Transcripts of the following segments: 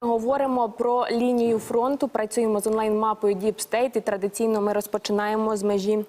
Говоримо про лінію фронту. Працюємо з онлайн-мапою Deep State і традиційно ми розпочинаємо з межі.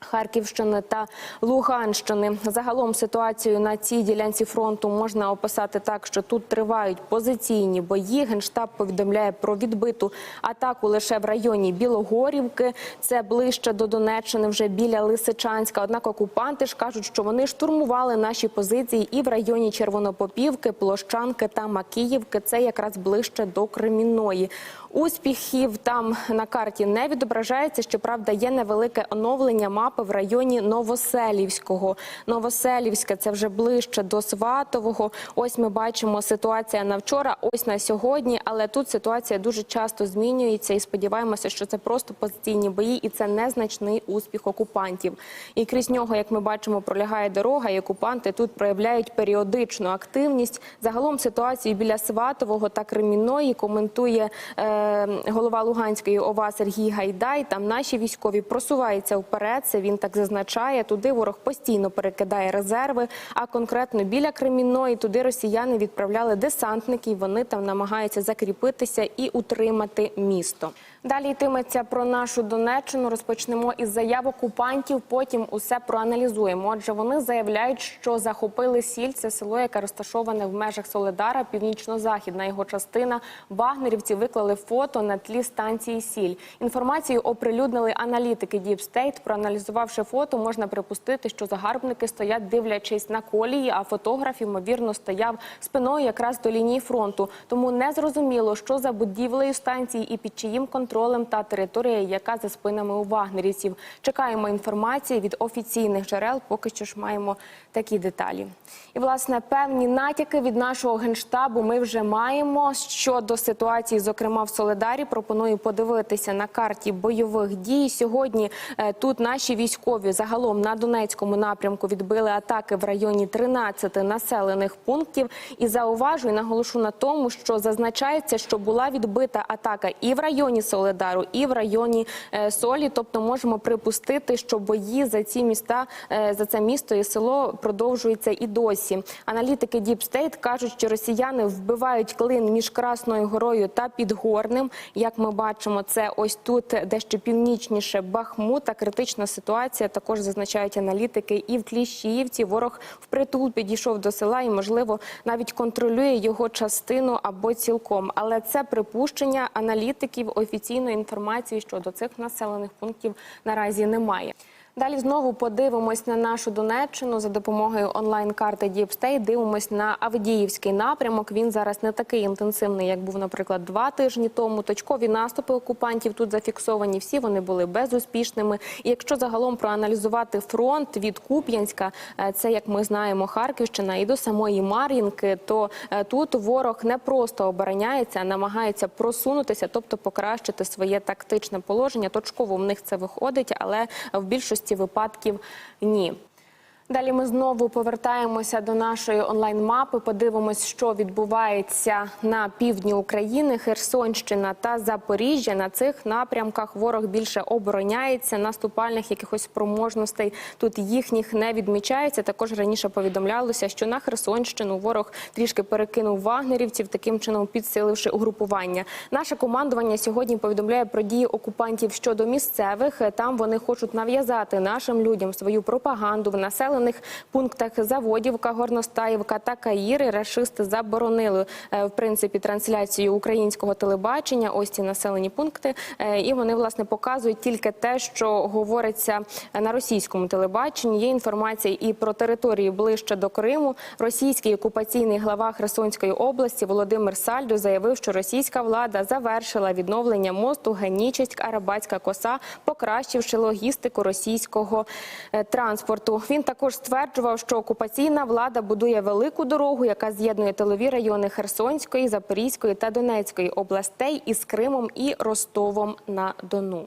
Харківщини та Луганщини загалом ситуацію на цій ділянці фронту можна описати так, що тут тривають позиційні бої. Генштаб повідомляє про відбиту атаку лише в районі Білогорівки. Це ближче до Донеччини, вже біля Лисичанська. Однак окупанти ж кажуть, що вони штурмували наші позиції і в районі Червонопопівки, Площанки та Макіївки. Це якраз ближче до Кремінної. Успіхів там на карті не відображається. Щоправда, є невелике оновлення мапи в районі Новоселівського. Новоселівське це вже ближче до Сватового. Ось ми бачимо ситуація на вчора, ось на сьогодні. Але тут ситуація дуже часто змінюється, і сподіваємося, що це просто позиційні бої, і це незначний успіх окупантів. І крізь нього, як ми бачимо, пролягає дорога, і окупанти тут проявляють періодичну активність. Загалом ситуацію біля Сватового та Кремінної коментує. Е, голова Луганської ОВА Сергій Гайдай. Там наші військові просуваються вперед. Це він так зазначає. Туди ворог постійно перекидає резерви. А конкретно біля Кремінної туди росіяни відправляли десантників. Вони там намагаються закріпитися і утримати місто. Далі йтиметься про нашу Донеччину. Розпочнемо із заяв окупантів. Потім усе проаналізуємо. Отже, вони заявляють, що захопили сіль. Це село, яке розташоване в межах Соледара, північно-західна його частина. Вагнерівці виклали фото на тлі станції Сіль. Інформацію оприлюднили аналітики State. Проаналізувавши фото, можна припустити, що загарбники стоять, дивлячись на колії, а фотограф, ймовірно, стояв спиною якраз до лінії фронту. Тому не зрозуміло, що за будівлею станції і під чиїм контролем та територія, яка за спинами у вагнерівців. Чекаємо інформації від офіційних джерел. Поки що ж маємо такі деталі. І власне певні натяки від нашого генштабу ми вже маємо щодо ситуації, зокрема в Соледарі. Пропоную подивитися на карті бойових дій. Сьогодні е, тут наші військові загалом на Донецькому напрямку відбили атаки в районі 13 населених пунктів. І зауважу і наголошу на тому, що зазначається, що була відбита атака і в районі Соледару, і в районі е, Солі. Тобто можемо припустити, що бої за ці міста е, за це місто і село продовжуються і досі. Аналітики Deep State кажуть, що росіяни вбивають клин між Красною горою та Підгорним. Як ми бачимо, це ось тут дещо північніше Бахмута. Критична ситуація також зазначають аналітики. І в Кліщіївці ворог впритул підійшов до села і, можливо, навіть контролює його частину або цілком. Але це припущення аналітиків офіційної інформації щодо цих населених пунктів наразі немає. Далі знову подивимось на нашу Донеччину за допомогою онлайн-карти State. Дивимось на Авдіївський напрямок. Він зараз не такий інтенсивний, як був, наприклад, два тижні тому. Точкові наступи окупантів тут зафіксовані. Всі вони були безуспішними. І якщо загалом проаналізувати фронт від Куп'янська, е, це як ми знаємо, Харківщина і до самої Мар'їнки, то е, тут ворог не просто обороняється, а намагається просунутися, тобто покращити своє тактичне положення. Точково в них це виходить, але в більшості випадків ні. Далі ми знову повертаємося до нашої онлайн-мапи. Подивимось, що відбувається на півдні України, Херсонщина та Запоріжжя. На цих напрямках ворог більше обороняється. Наступальних якихось спроможностей тут їхніх не відмічається. Також раніше повідомлялося, що на Херсонщину ворог трішки перекинув вагнерівців, таким чином підсиливши угрупування. Наше командування сьогодні повідомляє про дії окупантів щодо місцевих. Там вони хочуть нав'язати нашим людям свою пропаганду в населених пунктах Заводівка, Горностаївка та Каїри. Рашисти заборонили е, в принципі трансляцію українського телебачення. Ось ці населені пункти, Е, і вони власне показують тільки те, що говориться на російському телебаченні. Є інформація і про території ближче до Криму. Російський окупаційний глава Херсонської області Володимир Сальдо заявив, що російська влада завершила відновлення мосту Генічеськ Арабатська коса, покращивши логістику російського е, транспорту. Він також стверджував, що окупаційна влада будує велику дорогу, яка з'єднує тилові райони Херсонської, Запорізької та Донецької областей із Кримом і Ростовом на Дону.